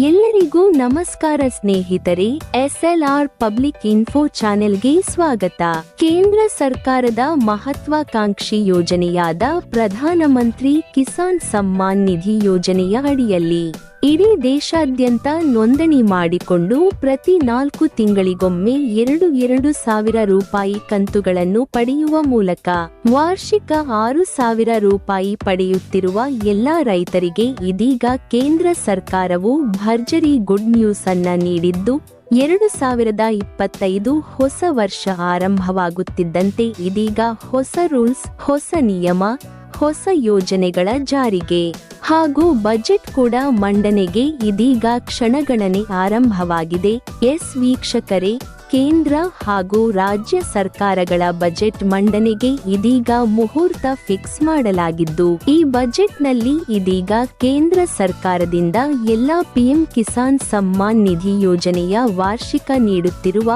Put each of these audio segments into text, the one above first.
ಎಲ್ಲರಿಗೂ ನಮಸ್ಕಾರ ಸ್ನೇಹಿತರೆ, ಎಸ್ಎಲ್ಆರ್ ಪಬ್ಲಿಕ್ ಇನ್ಫೋ ಚಾನೆಲ್ಗೆ ಸ್ವಾಗತ. ಕೇಂದ್ರ ಸರ್ಕಾರದ ಮಹತ್ವಾಕಾಂಕ್ಷಿ ಯೋಜನೆಯಾದ ಪ್ರಧಾನಮಂತ್ರಿ ಕಿಸಾನ್ ಸಮ್ಮಾನ್ ನಿಧಿ ಯೋಜನೆಯ ಅಡಿಯಲ್ಲಿ ಇಡೀ ದೇಶಾದ್ಯಂತ ನೋಂದಣಿ ಮಾಡಿಕೊಂಡು ಪ್ರತಿ ನಾಲ್ಕು ತಿಂಗಳಿಗೊಮ್ಮೆ ಎರಡು ಎರಡು ಸಾವಿರ ರೂಪಾಯಿ ಕಂತುಗಳನ್ನು ಪಡೆಯುವ ಮೂಲಕ ವಾರ್ಷಿಕ ಆರು ಸಾವಿರ ರೂಪಾಯಿ ಪಡೆಯುತ್ತಿರುವ ಎಲ್ಲಾ ರೈತರಿಗೆ ಇದೀಗ ಕೇಂದ್ರ ಸರ್ಕಾರವು ಭರ್ಜರಿ ಗುಡ್ ನ್ಯೂಸ್ ಅನ್ನ ನೀಡಿದ್ದು, ಎರಡು ಸಾವಿರದ ಇಪ್ಪತ್ತೈದು ಹೊಸ ವರ್ಷ ಆರಂಭವಾಗುತ್ತಿದ್ದಂತೆ ಇದೀಗ ಹೊಸ ರೂಲ್ಸ್, ಹೊಸ ನಿಯಮ, ಹೊಸ ಯೋಜನೆಗಳ ಜಾರಿಗೆ. ಹಾಗೂ ಬಜೆಟ್ ಕೂಡ ಮಂಡನೆಗೆ ಇದೀಗ ಕ್ಷಣಗಣನೆ ಆರಂಭವಾಗಿದೆ. ಎಸ್ ವೀಕ್ಷಕರೇ, ಕೇಂದ್ರ ಹಾಗೂ ರಾಜ್ಯ ಸರ್ಕಾರಗಳ ಬಜೆಟ್ ಮಂಡನೆಗೆ ಇದೀಗ ಮುಹೂರ್ತ ಫಿಕ್ಸ್ ಮಾಡಲಾಗಿದ್ದು, ಈ ಬಜೆಟ್ನಲ್ಲಿ ಇದೀಗ ಕೇಂದ್ರ ಸರ್ಕಾರದಿಂದ ಎಲ್ಲಾ ಪಿಎಂ ಕಿಸಾನ್ ಸಮ್ಮಾನ್ ನಿಧಿ ಯೋಜನೆಯ ವಾರ್ಷಿಕ ನೀಡುತ್ತಿರುವ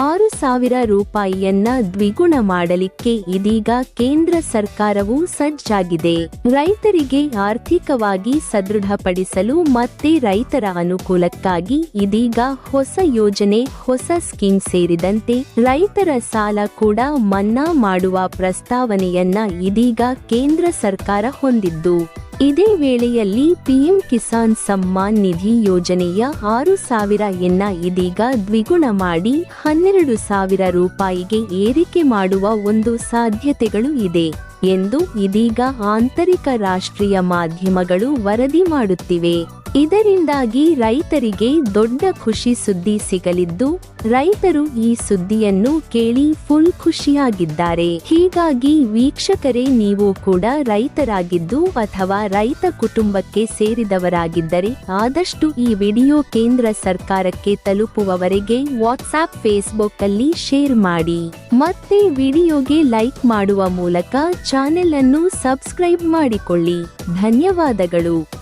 ಆರು ಸಾವಿರ ರೂಪಾಯಿಯನ್ನ ದ್ವಿಗುಣ ಮಾಡಲಿಕ್ಕೆ ಇದೀಗ ಕೇಂದ್ರ ಸರ್ಕಾರವು ಸಜ್ಜಾಗಿದೆ. ರೈತರಿಗೆ ಆರ್ಥಿಕವಾಗಿ ಸದೃಢಪಡಿಸಲು ಮತ್ತೆ ರೈತರ ಅನುಕೂಲಕ್ಕಾಗಿ ಇದೀಗ ಹೊಸ ಯೋಜನೆ, ಹೊಸ ಸ್ಕೀಮ್ ಸೇರಿದಂತೆ ರೈತರ ಸಾಲ ಕೂಡ ಮನ್ನಾ ಮಾಡುವ ಪ್ರಸ್ತಾವನೆಯನ್ನ ಇದೀಗ ಕೇಂದ್ರ ಸರ್ಕಾರ ಹೊಂದಿದ್ದು. ಇದೇ ವೇಳೆಯಲ್ಲಿ ಪಿಎಂ ಕಿಸಾನ್ ಸಮ್ಮಾನ್ ನಿಧಿ ಯೋಜನೆಯ ಆರು ಸಾವಿರ ಎನ್ನ ಇದೀಗ ದ್ವಿಗುಣ ಮಾಡಿ ಹನ್ನೆರಡು ಸಾವಿರ ರೂಪಾಯಿಗೆ ಏರಿಕೆ ಮಾಡುವ ಒಂದು ಸಾಧ್ಯತೆಗಳು ಇದೆ ಎಂದು ಇದೀಗ ಆಂತರಿಕ ರಾಷ್ಟ್ರೀಯ ಮಾಧ್ಯಮಗಳು ವರದಿ ಮಾಡುತ್ತಿವೆ. ಇದರಿಂದಾಗಿ ರೈತರಿಗೆ ದೊಡ್ಡ ಖುಷಿ ಸುದ್ದಿ ಸಿಗಲಿದ್ದು, ರೈತರು ಈ ಸುದ್ದಿಯನ್ನು ಕೇಳಿ ಫುಲ್ ಖುಷಿಯಾಗಿದ್ದಾರೆ. ಹೀಗಾಗಿ ವೀಕ್ಷಕರೇ, ನೀವು ಕೂಡ ರೈತರಾಗಿದ್ದು ಅಥವಾ ರೈತ ಕುಟುಂಬಕ್ಕೆ ಸೇರಿದವರಾಗಿದ್ದರೆ, ಆದಷ್ಟು ಈ ವಿಡಿಯೋ ಕೇಂದ್ರ ಸರ್ಕಾರಕ್ಕೆ ತಲುಪುವವರೆಗೆ ವಾಟ್ಸ್ಆಪ್ ಫೇಸ್ಬುಕ್ ಅಲ್ಲಿ ಶೇರ್ ಮಾಡಿ. ಮತ್ತೆ ವಿಡಿಯೋಗೆ ಲೈಕ್ ಮಾಡುವ ಮೂಲಕ ಚಾನೆಲ್ ಅನ್ನು ಸಬ್ಸ್ಕ್ರೈಬ್ ಮಾಡಿಕೊಳ್ಳಿ. ಧನ್ಯವಾದಗಳು.